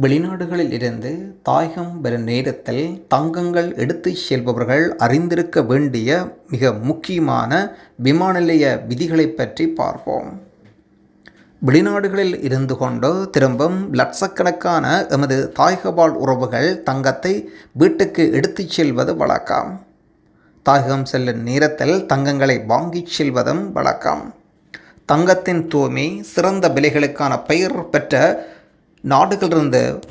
வெளிநாடுகளில் இருந்து தாயகம் பெறும் நேரத்தில் தங்கங்கள் எடுத்து செல்பவர்கள் அறிந்திருக்க வேண்டிய மிக முக்கியமான விமான நிலைய விதிகளை பற்றி பார்ப்போம். வெளிநாடுகளில் இருந்து கொண்டு திரும்பும் லட்சக்கணக்கான எமது தாயகபால் உறவுகள் தங்கத்தை வீட்டுக்கு எடுத்துச் செல்வது வழக்கம். தாயகம் செல்லும் நேரத்தில் தங்கங்களை வாங்கிச் செல்வதும் வழக்கம். தங்கத்தின் தூய்மை சிறந்த விலைகளுக்கான பெயர் பெற்ற நாடுகளிலிருந்து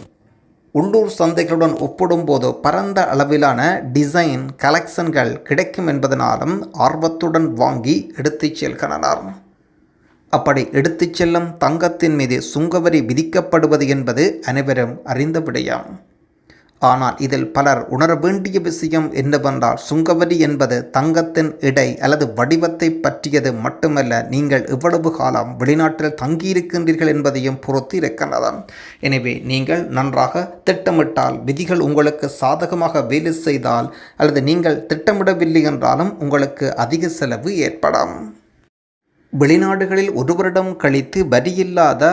உள்ளூர் சந்தைகளுடன் ஒப்பிடும்போது பரந்த அளவிலான டிசைன் கலெக்ஷன்கள் கிடைக்கும் என்பதனாலும் ஆர்வத்துடன் வாங்கி எடுத்துச் செல்கின்றனர் அப்படி எடுத்துச் செல்லும் தங்கத்தின் மீது சுங்கவரி விதிக்கப்படுவது என்பது அனைவரும் அறிந்த விடயம். ஆனால் இதில் பலர் உணர வேண்டிய விஷயம் என்னவென்றால் சுங்கவரி என்பது தங்கத்தின் இடை அல்லது வடிவத்தை பற்றியது மட்டுமல்ல நீங்கள் எவ்வளவு காலம் வெளிநாட்டில் தங்கியிருக்கின்றீர்கள் என்பதையும் பொறுத்து இருக்கின்றது எனவே நீங்கள் நன்றாக திட்டமிட்டால் விதிகள் உங்களுக்கு சாதகமாக வேலை செய்தால் அல்லது நீங்கள் திட்டமிடவில்லை என்றாலும் உங்களுக்கு அதிக செலவு ஏற்படும். வெளிநாடுகளில் ஒரு வருடம் கழித்து வரியில்லாத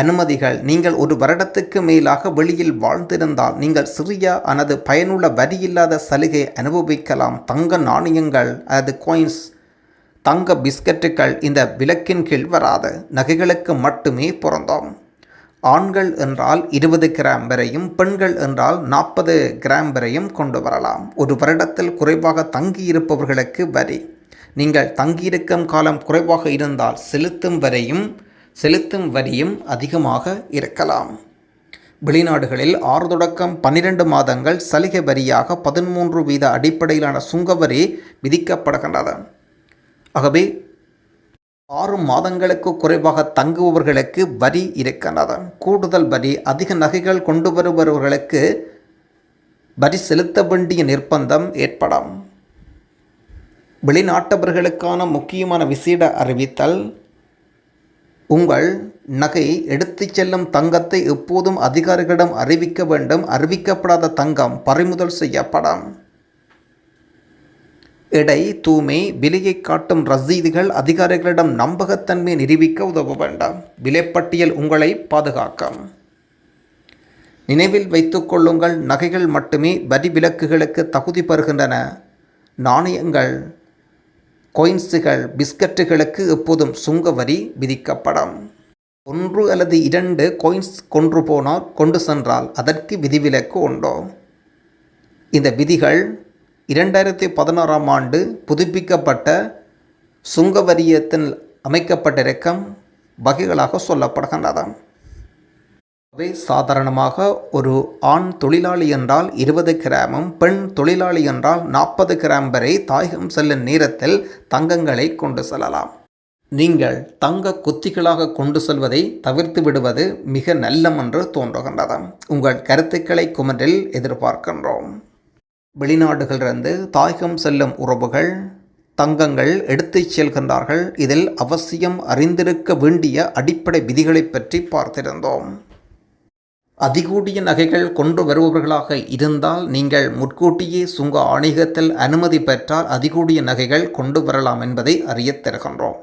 அனுமதிகள். நீங்கள் ஒரு வருடத்துக்கு மேலாக வெளியில் வாழ்ந்திருந்தால் நீங்கள் சிறிய அல்லது பயனுள்ள வரியில்லாத சலுகை அனுபவிக்கலாம். தங்க நாணயங்கள் அல்லது கோயின்ஸ் தங்க பிஸ்கட்டுகள் இந்த விலக்கின் கீழ் வராது. நகைகளுக்கு மட்டுமே பொருந்தோம். ஆண்கள் என்றால் இருபது கிராம் வரையும் பெண்கள் என்றால் நாற்பது கிராம் வரையும் கொண்டு வரலாம். ஒரு வருடத்தில் குறைவாக தங்கியிருப்பவர்களுக்கு வரி. நீங்கள் தங்கியிருக்கும் காலம் குறைவாக இருந்தால் செலுத்தும் வரையும் செலுத்தும் வரியும் அதிகமாக இருக்கலாம். வெளிநாடுகளில் ஆறு தொடக்கம் பன்னிரண்டு மாதங்கள் சலுகை வரியாக பதிமூன்று வீத அடிப்படையிலான சுங்கவரி விதிக்கப்படுகின்றது. ஆகவே ஆறு மாதங்களுக்கு குறைவாக தங்குபவர்களுக்கு வரி இருக்கின்றது. கூடுதல் வரி அதிக நகைகள் கொண்டு வருபவர்களுக்கு வரி செலுத்த வேண்டிய நிர்பந்தம் ஏற்படும். வெளிநாட்டவர்களுக்கான முக்கியமான விசேட அறிவித்தல் உங்கள் நகை எடுத்துச் செல்லும் தங்கத்தை எப்போதும் அதிகாரிகளிடம் அறிவிக்க வேண்டும். அறிவிக்கப்படாத தங்கம் பறிமுதல் செய்யப்படும். எடை தூய்மை விலையை காட்டும் ரசீதுகள் அதிகாரிகளிடம் நம்பகத்தன்மை நிரூபிக்க உதவ வேண்டாம். விலைப்பட்டியல் உங்களை பாதுகாக்கும். நினைவில் வைத்துக்கொள்ளுங்கள் நகைகள் மட்டுமே வரி விலக்குகளுக்கு தகுதி பெறுகின்றன. நாணயங்கள் கொயின்ஸுகள் பிஸ்கட்டுகளுக்கு எப்போதும் சுங்க வரி விதிக்கப்படும். ஒன்று அல்லது இரண்டு கொயின்ஸ் கொன்று போனால் கொண்டு சென்றால் அதற்கு விதிவிலக்கு உண்டோ. இந்த விதிகள் இரண்டாயிரத்தி பதினாறாம் ஆண்டு புதுப்பிக்கப்பட்ட சுங்க வரியத்தில் அமைக்கப்பட்டிருக்கும் வகைகளாக சொல்லப்படுகின்றன. அவை சாதாரணமாக ஒரு ஆண் தொழிலாளி என்றால் இருபது கிராமும் பெண் தொழிலாளி என்றால் நாற்பது கிராம் வரை தாயகம் செல்லும் நேரத்தில் தங்கங்களை கொண்டு செல்லலாம். நீங்கள் தங்க குத்திகளாக கொண்டு செல்வதை தவிர்த்து விடுவது மிக நல்லம் என்று தோன்றுகின்றது. உங்கள் கருத்துக்களை குமரில் எதிர்பார்க்கின்றோம். வெளிநாடுகளிலிருந்து தாயகம் செல்லும் உறவுகள் தங்கங்கள் எடுத்துச் செல்கின்றார்கள். இதில் அவசியம் அறிந்திருக்க வேண்டிய அடிப்படை விதிகளை பற்றி பார்த்திருந்தோம். அதிகூடிய நகைகள் கொண்டு வருபவர்களாக இருந்தால் நீங்கள் முற்கூட்டியே சுங்க ஆணிகத்தில் அனுமதி பெற்றால் அதிகூடிய நகைகள் கொண்டு வரலாம் என்பதை அறியத் தருகின்றோம்.